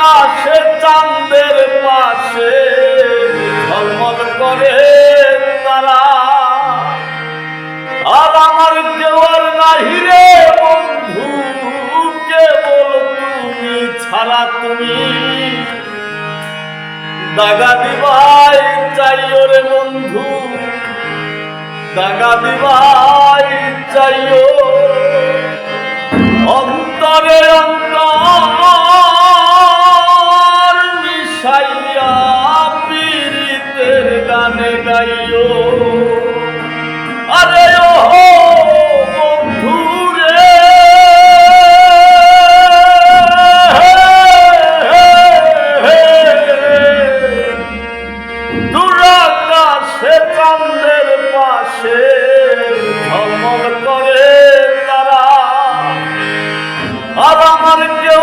আকাশে, চাঁদের পাশে ঝলমল করে তারা। আর আমার কেবল আর নাহি রে বন্ধু, কেবল তুমি ছাড়া তুমি। দাগা দিবাই চাইও রে বন্ধু, দাগা দিবাই চাইও। গানে আরে ও বন্ধু রে দুরাকাশে চাঁদের পাশে ঝলমল করে তারা। আর আমার কেউ